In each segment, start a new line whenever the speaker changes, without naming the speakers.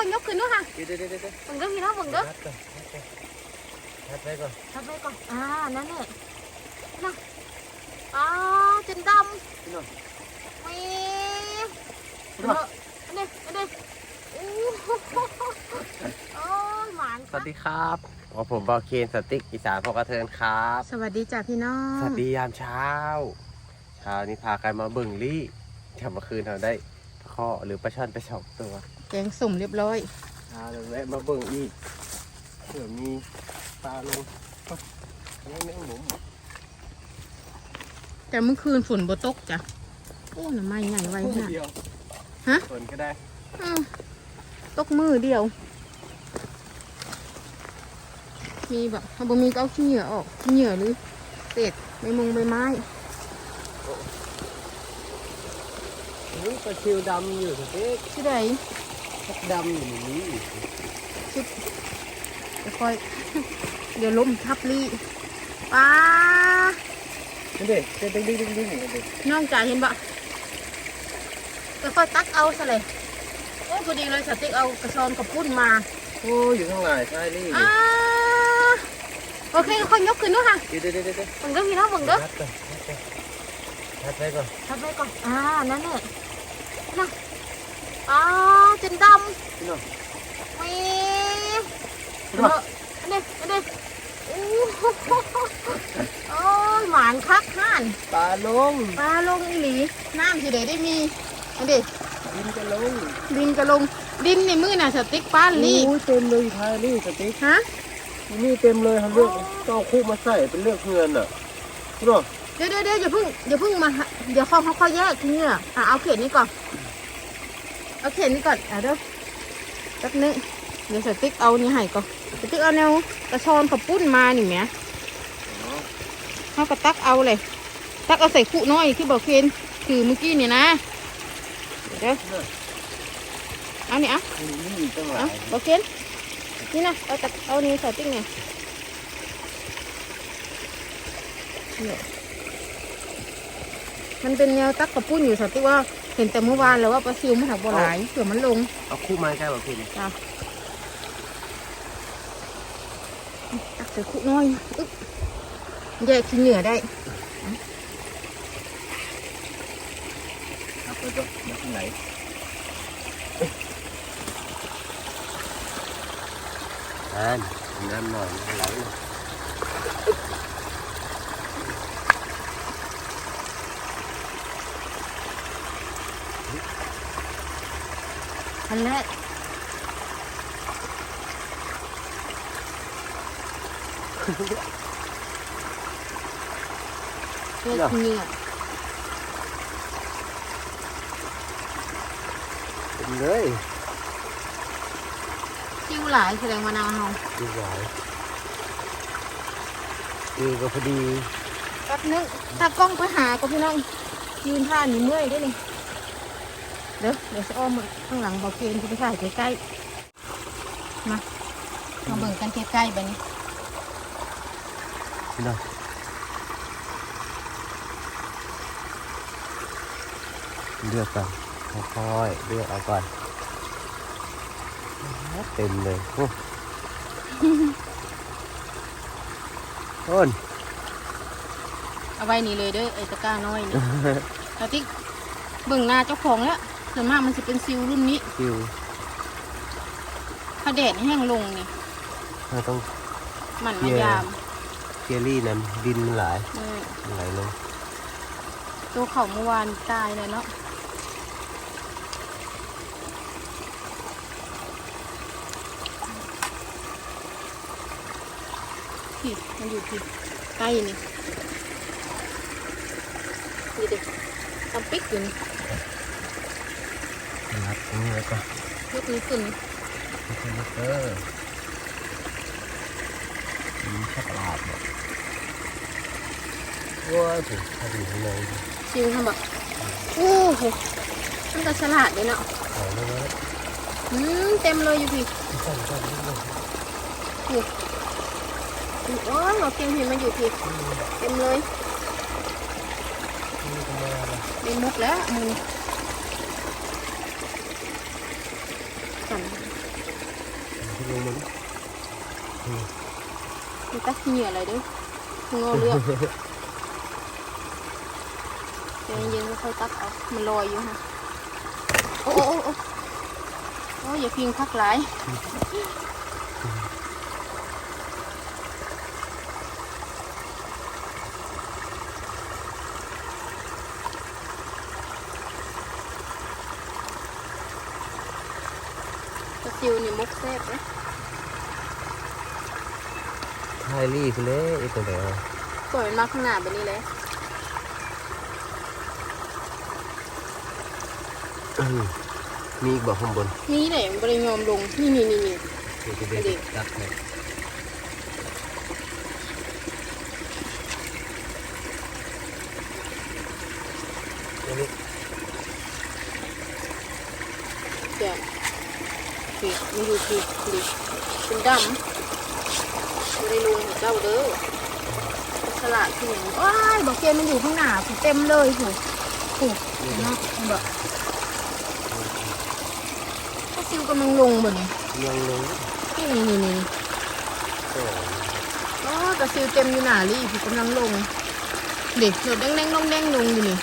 อยๆยกขึ้นด้วยค่ะ
เดี๋ยวเดี๋ยวเดี๋ยวเดี๋ยว
เบิ่งเด้อพี่น้องเบิ่งเด้อ
นัดก่อนนัดไว้ก่อน
ทับไว้ก่อนอ่านั่นแหละนะอ่าจนด
พี่น้องำ
มี
พี่
เอ
น้อง
ออันนี้อันนี้โอ้โหโอ้ยหมาน
สวัสดีครับอ๋อผมบอเคนสติ๊กอีสานพอกระเทินครับ
สวัสดีจ้ะพี่น้อง
สวัสดียามเช้า เช้านี้พากันมาเบิ่งลี่เดี๋ยวเมื่อคืนเราได้ปลาข้อหรือปลาช่อนไปสองตัว
แกงสุ่มเรียบร้อย
เช้าเราแวะมาเบิ่งอีกเผื่อมีปลาลงนี่แมงหมุม
แต่เมื่อคืนฝนบ่ตกจ้ะโอ้หน่อไม้ใหญ่ไว้น่ะ
เดียว
ฮะ
ส่วนก็ได้
อืมตกมือเดียว มีแบบถ้าบ่มีก็เอาขี้เหงื่อออกขี้เหงื่อหรือเศษใบมงใบไม้
นี่ปลาชิวดำอยู่สติ๊ก
ที่ใด
ชักดำอยู่ในนี้
เดี๋ยวค่อยเดี๋ยวล้มทับลี่ป้า
นี่เด็กเด็กดิ้งดิ้งดิ้งดิ้งเด็ก
น้องจ๋าเห็นปะก็ค่อยตักเอาซะเลยโอ้พอดีเลยสติ๊กเอากระชอนกับปุ้นมา
โอ้อยู่ข้างหลังใช่นี่
อ่าโอเคค่อยยกขึ้นด้วยค่ะ
เดี๋ยวเดี๋ยวเดี๋ยวเดี๋ยว
เบิ่งเด้อพี่น้องเบิ่งเด้อ
นัดก่อนนัดไว้ก่อน
ทับไว้ก่อนอ่านั่นแหละนะอ่า จนด
พี่น้องำ
มี
พี่
เอ
น้อง
ออันนี้อันนี้โอ้โหโอ้ยหมานคักห่าน
ปลาลง
ปลาลงอีหลีน้ำสิเดได้มีอันเด็
ดินจะลง
ดินกระลงดินในมือน่ะสติ๊กป้านลี่
โอ้ยเต็มเลยทายนี่สติ๊ก
ฮะ
นี่เต็มเลยทำเลือกต้องเอาคู่มาใส่เป็นเลือกเงินอะพี่น้อง
เดี๋ยวเดี๋ยวเดี๋ยวอย่าเพิ่งอย่าเพิ่งมาหาเดี๋ยวเขาเขาค่อยแยกทีนี้อะอะเอาเขียนนี้ก่อน เอาเขียนนี้ก่อนอะเดี๋ยวแป๊บนึงเดี๋ยวสติ๊กเอานี่ให้ก่อนสติ๊กเอาแนวกระชอนขับปุ้นมานี่แหมเขาก็ตักเอาเลย ตักเอาใส่คู่น้อยที่บอกเคนถือเมื่อกี้นี่นะเดี๋ยวเอานี่อะ
นี่ตั้งหลา
เอา
ย
บอกเคนนี่นะเอาตักเอานี่ใส่ติ๊กเนี่ยเนี่ยมันเป็นแนวตักกระปุ้นอยู่สติ๊กว่าเห็นแต่เมื่อวานแล้วว่าปลาซิวมันหักบ่หลายเผื่อมันลง
เอาคู่มาใกล้บอกคุณ
จ้ะตักใส่คู่น้อยอึ๊บแยกขี้เหงื่อได้
ครับแล้วก็มาที่ไหนอ่านน้ำหน่อยไหล
อันแรกแยกขี้เหงื่อ
เต็มเลย
ซิวหลายแสดงมะนาวเฮา
ดูไหลดูก็พอดี
แป๊บนึงถ้ากล้องไปหาก็พี่น้องยืนท่านี่เมื่อยได้นี่ เดี๋ยวเดี๋ยวจะอ้อมมาข้างหลังเบาเกณฑ์จะไปถ่ายใกล้ๆมามาเบิ่งกันใกล้ๆแบบนี้
พี่น้องเลือกก่อนค่อยๆเลือกเอาก่อนเต็มเลยโอ้ต้น
เอาไว้นี่เลยเด้อไอ้ตะกร้าน้อยนี่ เอาที่เบิ่งหน้าเจ้าของแล้ว ส่วนมากมันจะเป็นซิลรุ่นนี้
คิว
ถ้าแดดแห้งลงนี่
เราต้อง
หมัน
เยี่
มายยาม
เกลี่นั้นดินมันหลาย
เออ
มันไหลลง
ตัวเขาเมื่อวานตายเลยเนาะผิดมันอยู่ผิดใกล้นี่นี่เด็กทำปิ๊กอยู่นี่
รับตรงนี้แล้วก็
ยกนิ้ขึ้น
คอมพิวเตอร์มีช็อกโกแลตเนี่ยว้าวถูกถ้าดูข้างใน
ชิวทำแบบโอ้โหมันก็ฉลาดเลยเนาะ
ขอแล้วนะ
อืมเต็มเลยอยู่พี่
นสั่นนิดหนึง
โอ้ยหมอเพียงเห็นมันอยู่พี่เต็มเลย
ได้มุ
กแล้วมือสั่น ตักขี้เหงื่ออะไรด้วยงอเลือกใจเย็นๆค่อยตักเอา มันลอยอยู่ฮะ โอ้โอ้โอ้โอ้อย่าพิงคักหลายกระซิวนี่มุกแซ่บนะ
ไทยลี่คือเล่ไอ้ตัวเดียว
ปล่อยมันมาข้างหน้าแบบนี้เลย
มีอีกบอกข้างบน
นี่ไหนมันบริยอมลงนี่นี่นี่นี่
เดี๋ยวจะเด็กตักให้
เดี๋ยวนี่มันอยู่ที่ดิเป็นดำ ไม่ได้ลงเจ้าเด้อฉลาดที่หนึ่งว้ายบอกเกนมันอยู่ข้างหน้าผูเต็มเลยผูผูเนาะแบบกระซิวกำลังลงบ่นี่ยั
งลง
นี่นี่นี่
อ๋
อกระซิวเต็มอยู่หน้าลี่ผูกำลังลงเด็กเถิดแดงแดงลงแดงลงอยู่นี่
ย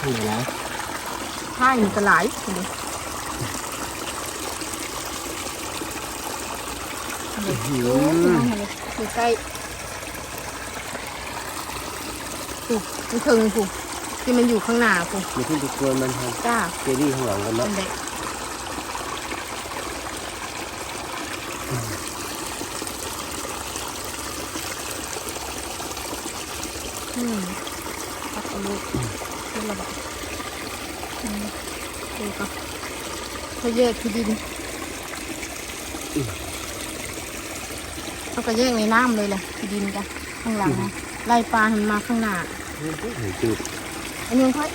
เหลือ
ใช่มันจะหลายดูดิเด็ก
หิว
โอ้ยน้องมันอยู่ใกล้ผูกมันถึงผูกที่มันอยู่ข้างหน้าผูก
มีที่ทุกคนมันท
จ้า
เจลี่ข้างหลังกัน
เป็
เนะ
นเด็กอืมปักลูกนี่ระบาดอืมดูก่อนเขาแยกที่ดิน เขาก็แยกในน้ำเลยแหละที่ดินจ้ะข้างหลังนะไล่ปลาให้มันมาข้างหน้า
หูจืด
อันนี้ค่อย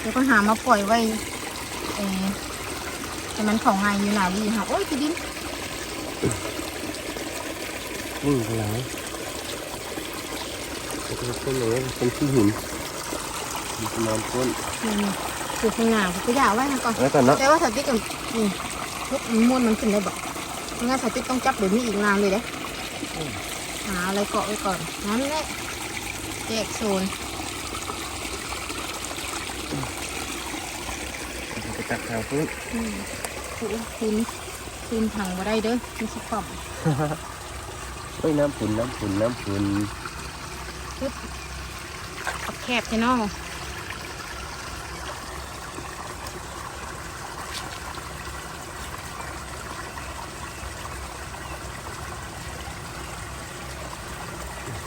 เดี๋ยวก็หามาปล่อยไว้เออแต่มันของไงอยู่หนาดีค่ะโอ้ยที่ดิน
วิ่งไปไหนเป็นต้นเลยเป็นที่หินมีน้ำก้น
นี่ๆอยู่ข้างหน้าผมก็อยากไว้นะก่อน
แล้วกันเนาะ
แต่ว่าสติ๊กกับนี่ทุกม้วนมันขึ้นได้บอก งั้นสติ๊กต้องจับเดี๋ยวนี้อีกนานเลยเด้หาอะไรเกาะไว้ก่อนนั่นแหละแยกโซน
ไปตักทางพื้น
อืมคุณคุณคุณถังมาได้เด้อมีสปอม
เฮ้ยน้ำผุนน้ำผุนน้ำผุน
ขับแคบใช่เนาะ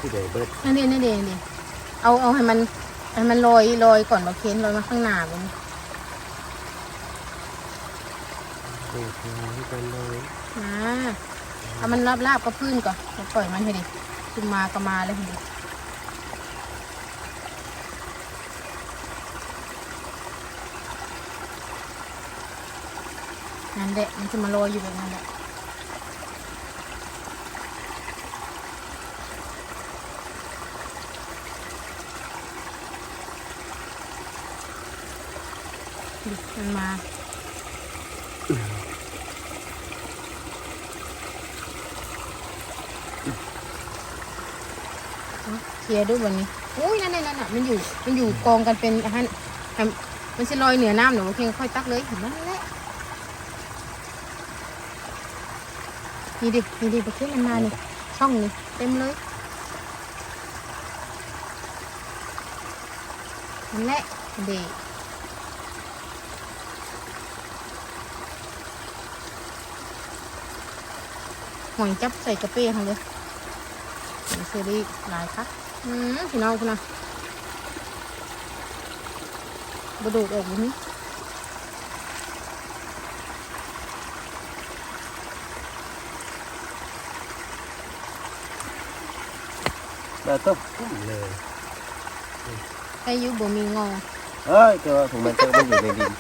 ที่เดเบิร์ด
นั่นเองนั่นเองดิเอาเอาให้มันให้มันลอยลอยก่อนมาเค้นลอยมาข้างหน้ามัน
โอ้โหกันเลย
อ่าเอามันราบราบๆก็พื้นก่อนแล้วปล่อยมันให้ดิขึ้นมาก็มาเลยให้ดินั่นแหละมันจะมาลอยอยู่แบบนั้นแหละ ดิมันมาเคลียร์ด้วยวันนี้อุ้ยนั่นนั่นนั่นน่ะมันอยู่ มันอยู่กองกันเป็นอาหารให้มันจะลอยเหนือน้ำหนูโอเคค่อยตักเลยเห็นไหมนั่แหละนี่ดินี่ดิประเทศมันมานี่ช่องนี่เต็มเลยนั่นแหละเด็ก หอยจับใส่กระเป้เขาเลยมีเซรีหลายครับอืมพี่น้องคุณนะบดูดออกบุนี้
แล้วต้องพุ่งเลย
ไอายุบ่มีงอ
เอ้ยแต่ว่าผมมันเจอมันอยู่ในดิน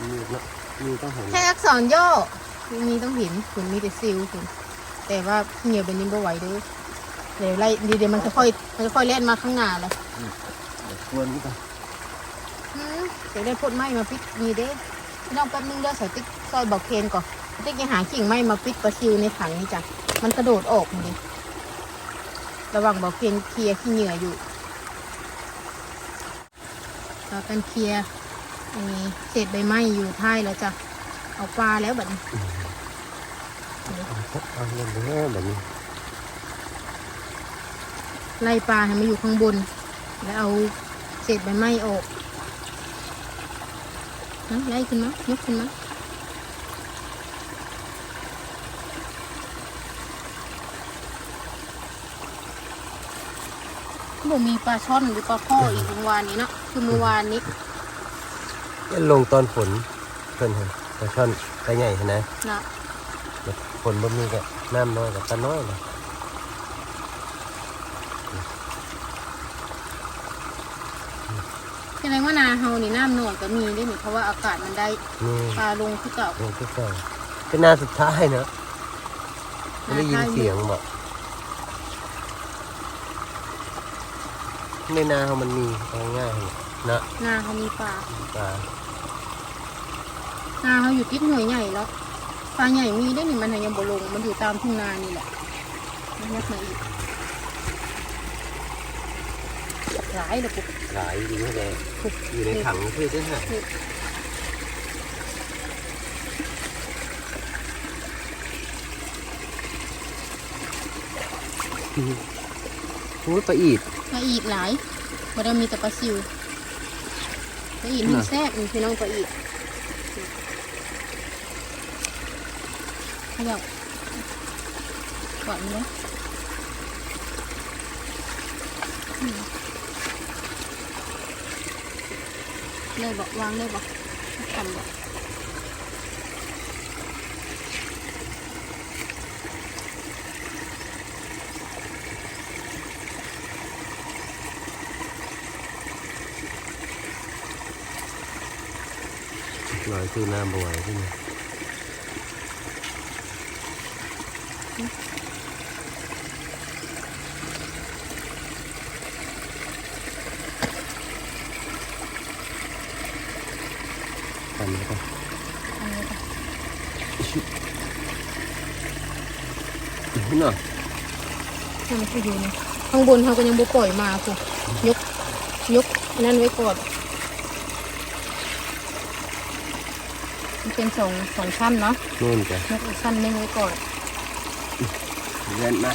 มีเนาะมีต้องเห็น
แค่อักษรย่อ มีต้องเห็นคุณมีแต่ซิลคุณแต่ว่าเหนียวเป็นนิ้บ่ไหวเด้อเดี๋ยวไล่เดี๋ยวมันจะค่อยมันจะค่อยเล่นมาข้างหน้าเลย
เดี๋ยวควรนี่ป่ะ
อืมเดี๋ยวได้พ่นไม้มาปิดนี่เด้พี่น้องแป๊บนึงเด้อใส่ติ๊กซอยบอกเคนก่อน
อ
ติ๊กยังหากิ่งไม้มาปิดปลาซิวในถังนี่จ้ะมันกระโดดออกนี่ระหว่างบอกเพียนเคลียร์ขี้เหงื่ออยู่ต่อกันเคลียร์ไอ้เศษใบไม้อยู่ท้ายแล้วจ้ะ เอาปลาแล้วแบบนี้
เอาเงินไปให้แบบนี้
ไล่ปลาให้มาอยู่ข้างบน แล้วเอาเศษใบไม้ออกนะไล่ขึ้นมายกขึ้นมาบ่มีปลาช่อนหรือปลาข้ออีกเมื่อวานนี้เนาะคือเมื่อวานนี้
ลงตอนฝนเพิ่นหั่นป ลาช่อนปลาใหญ่หั่นนะ
นะ
แล้วฝนบ่มีก็น้ำน้อยกับปลาน้อยเลย
แสดงว่านาเฮานี่น้ำหน่อยก็มีได้นี่เพราะว่าอากาศมันได้
นี่
ปลาลงคือเก่า
ลงที่เก่าเป็นนาสุดท้ายเนอะไม่ได้ยินเสียงบอกในนาเขามันมีเอาง่ายๆนะ
นาเขามีปลา
ปลา
นาเขาอยู่ติดหน่วยใหญ่แล้วปลาใหญ่มีได้นี่มันยังบ่ลง มันอยู่ตามทุ่งนานี่แหละมันยักมาอีกหลายเลยปุ๊บ
หลายอยู่นี่แหละอยู่ในถังพี่ด้วยฮะโอ้ยปลาอีด
ปลาอีดหลายบ่ได้มีแต่ปลาซิวปลาอีดมัน
น่ะ
แซ่บนี่พี่น้องปลาอีด เขย่าก่อนเลยอืมเลยบอกวางเลยบอกทำบอก
ลอยคือน้ำบวยที่นี่ทำแล้วก็
อันนี้ค่ะ
เนาะ
ให้มันก็อยู่นี่ข้างบ นเขาก็ยังบ่ปล่อยมาคุณยกยกอันนั่นไว้ก่อนมันเป็นสองสองชั้นเนาะ
นู่นจ้ะ
ยกอีกชั้นหนึงไว้ก่อน
เล่นมา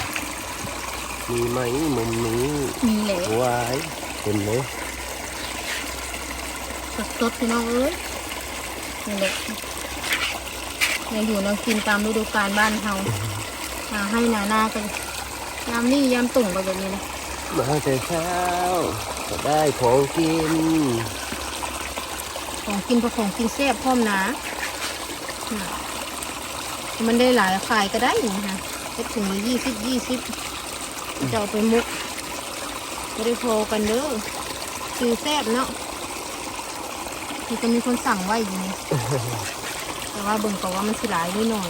มีไหมมุมนี้
มีแหละ
ไว้เต็มเลย
สดๆพี่น้องเอ้ยนี่แหละยังอยู่แนวกินตามฤดูกาลบ้านเฮาหาให้หนาหน้ากัน ยามนี่ยามตุ่งไปแบบนี้นะ
มาแต่เช้าก็ได้ของกิน
ของกินกับของกินแซ่บพร้อมนะน่ะมันได้หลายขายก็ได้นะคะก็ถุงละยี่สิบยี่สิบจะเอาไปมุกไม่ได้โพอกันเด้อคือแซ่บเนาะนี่ก็มีคนสั่งไว้อยู่นี่แต่ว่าเบิ่งก็ว่ามันสิหลายนิดหน่อย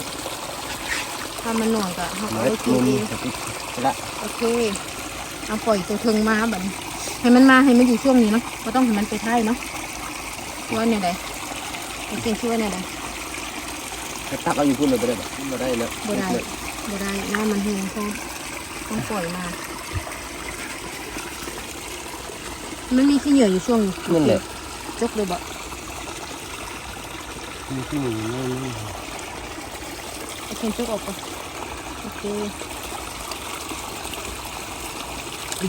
ถ้ามันหน่อยก็เขาก็ได้กิน
มุม
เอง
สติ๊ก ละ
โอเคเอาปล่อยตัวเทิงมาแบบนี้ให้มันมาให้มันอยู่ช่วงนี้เนาะก็ต้องให้มันไปท้ายเนาะว่าเนี่ยใดไปกินช่วยเนี่ยใด
ถ้าตักเอาอยู่พุ่นเลยไม่ได้แบบไม่ได้นะ
บ่ได้บ่ได้น้ำมันแห้งพอต้องปล่อยมามันมีขี้เหงื่ออยู่ช่วงนี้
นั่นแหละ
จกเลยบ่
มีที่หนึ่งนั่นนี่
โอเคจกออกก่อนโอเค
ที่ หนึ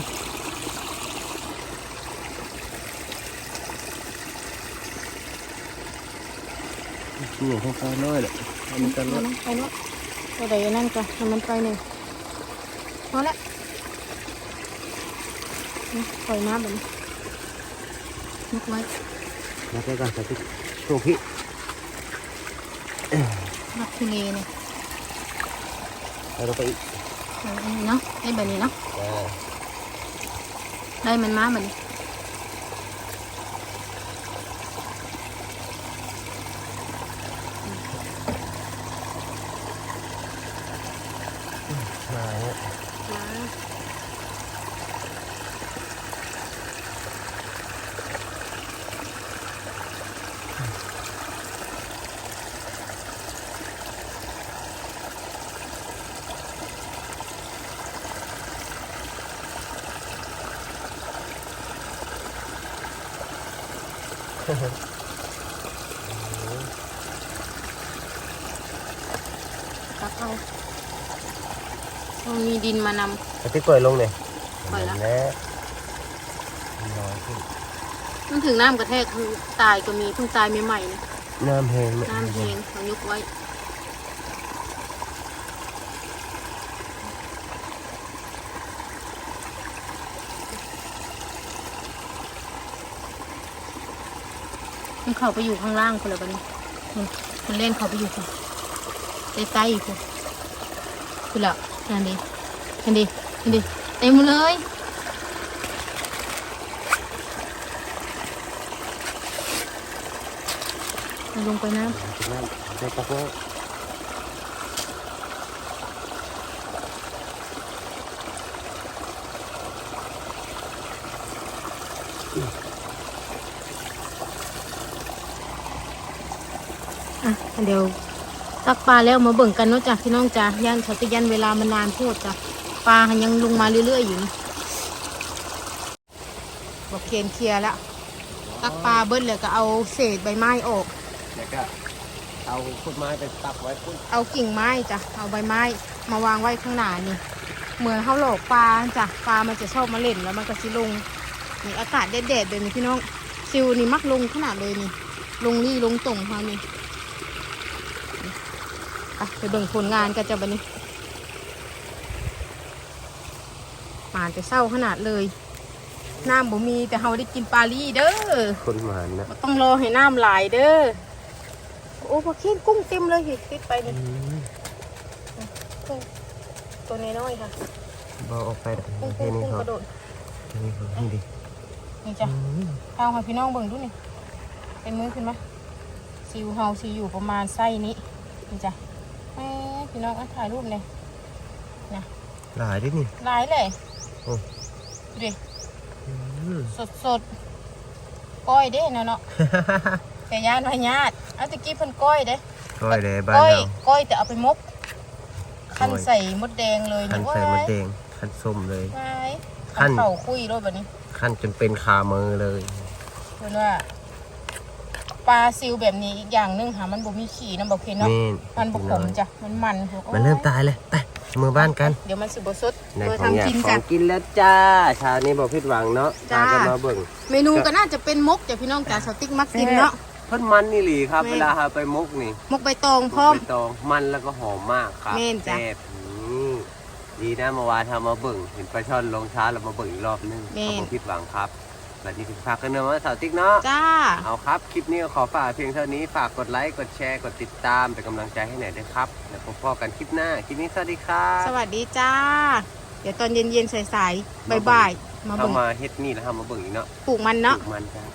่งข้างๆน้อยแหละอันนี้กัน
ไป
แล้ว
เนาะไปเนาะก็ได้นนั่นก็ให้มันไปหนึ่งพอละปล่อยน้ำแบบนี้ยกไว้
แล้วก็การสติ๊กช่วงพี่
นักทุเลเนี่ย
แล้วเราไปอีก
เนาะได้แบบนี้เนาะ ได้มันมาเหมือน
มาแล้ว
มา ตักเอามันมีดินมาน
กระติกปล่อยลงเลย
ปล่อยละ
แน่น้อยขึ้นำ
มันถึงน้ำกระแทกคือตายก็มีเพิ่งตายใหม่ๆนะ
น้ำแห้ง
น้ำแห้งเขายกไว้ มันเข้าไปอยู่ข้างล่างคนละบัดนมันมันเล่นเข้าไปอยู่คนใกล้ๆอีกคนคือละนั่นดินั่นดินั่นดิเต็มเลยลงไปน้ำ
น้ำได้ปักแล้ว
อ่ะเดี๋ยวตักปลาแล้วมาเบิ่งกันเนาะจ้ะพี่น้องจ้ะย่านเขาจะยันเวลามันนานโพดจ้ะปลาหันยังลงมาเรื่อยๆอยู่นี่บอกเคียนเคลียร์แล้วตักปลาเบิ้ลเลยก็เอาเศษใบไม้ออก
แล้วก็เอาขุดไม้ไปตักไว้พุ่น
เอากิ่งไม้จ้ะเอาใบไม้มาวางไว้ข้างหน้านี่ เหมือนเขาหลอกปลาจ้ะปลามันจะชอบมาเล่นแล้วมันก็สิลงนี่อากาศแดดๆแบบนี้พี่น้องซิวนี่มักลงขนาดเลยนี่ ลงนี่ลงตรงเขานี่ ไปไปเบิ่งผลงานกันจ้ะบันนี้หมาจะเศร้าขนาดเลยน้ำบ่มีแต่เขาได้กินปลาลี่เด้อ
คนหมานนะ
บ่ต้องรอให้น้ำไหลายเด้อโอ้พอเคียนกุ้งเต็มเลยเห็นติดไปนี่กุ้งตัวน้อยๆค่ะ
บอออกไปได้
กุ้ง
แค่
กุ้ง
นี้
กุ้ง
พอก
ระโดด
แค่นี้พอนี่ดิ
นี่จ้ะเอาให้พี่น้องเบิ่งดูนี่เป็นมือขึ้นมาซิวเฮาซิอยู่ประมาณไส้นี้นี่จ้ะ แม่พี่น้องอะถ่ายรูปเลย
หลายดินี่
หลายเลย
โอ้
ดูดิ
อืม
สดสดๆก้อยเด้เนาะเนาะแต่ย่านว่าญาติเอาตะกี้เพิ่นก้อยเด้
ก้อยเลยบ้าน
ก้อย
เรา
ก้อยแต่เอาไปมกคั้น
ก้อย
ใส่มดแดงเลย
ขั้น
นี่
ใส่มะ
ว้าย
แดงขั้นส้มเลย
ว้าย
คั่น
เข่าคุยรถแบบนี้
ขั้นจนเป็นคามือเลย
เพิ่นว่า ปลาซิวแบบนี้อีกอย่างหนึงค่ะมันบ่มีขี้น้ำบ่เค็มเนาะ
นี่
มันบ่ขมจ้ะมันมันโอ้ย
มันเริ่มตายเลยไปมือบ้านกัน
เดี๋ยวมันสิบ่สด
ใน
เพื่อ
ของอยาก
ทำกิน
ข
จ้ะ
องกินแล้วจ้าเชานี้บอกผิดหวังเนาะ
จ้า
พากันมาเบิ่ง
เมนูก็น่าจะเป็นมกจ้ะพี่น้องจ้ะสติ๊กมักกินเนาะ
เพิ่นมันนี่หลีครับ
แม่น
เวลาหาไปมกนี่
มกใบตองพร้อม
ใบตองมันแล้วก็หอมมากครับ
แม่นจ้ะ
ซ่บอืมดีนะเมื่อวานทำมาเบิ่งเห็นปลาช่อนลงช้าเรามาเบิ่งอีกรอบนึง
แม่น
ก็บ่ผิดหวังครับ แบบนี้ถึงฝากกันเนอะว่าสาวติ๊กเนาะ
จ้า
เอาครับ คลิปนี้ก็ขอฝากเพียงเท่านี้ฝากกดไลค์กดแชร์กดติดตามเป็นกำลังใจให้หน่อยด้วยครับแล้วพบกันคลิปหน้าคลิปนี้สวัสดีครับ
สวัสดีจ้า เดี๋ยวตอนเย็นๆสายๆบ่ายๆมา
เข้า
เบิ่ง
มาเฮ็ดนี่แล้วทำมาเบิ่งอีกเนาะ
ปลูกมันเนาะ
ปลูกมันครับ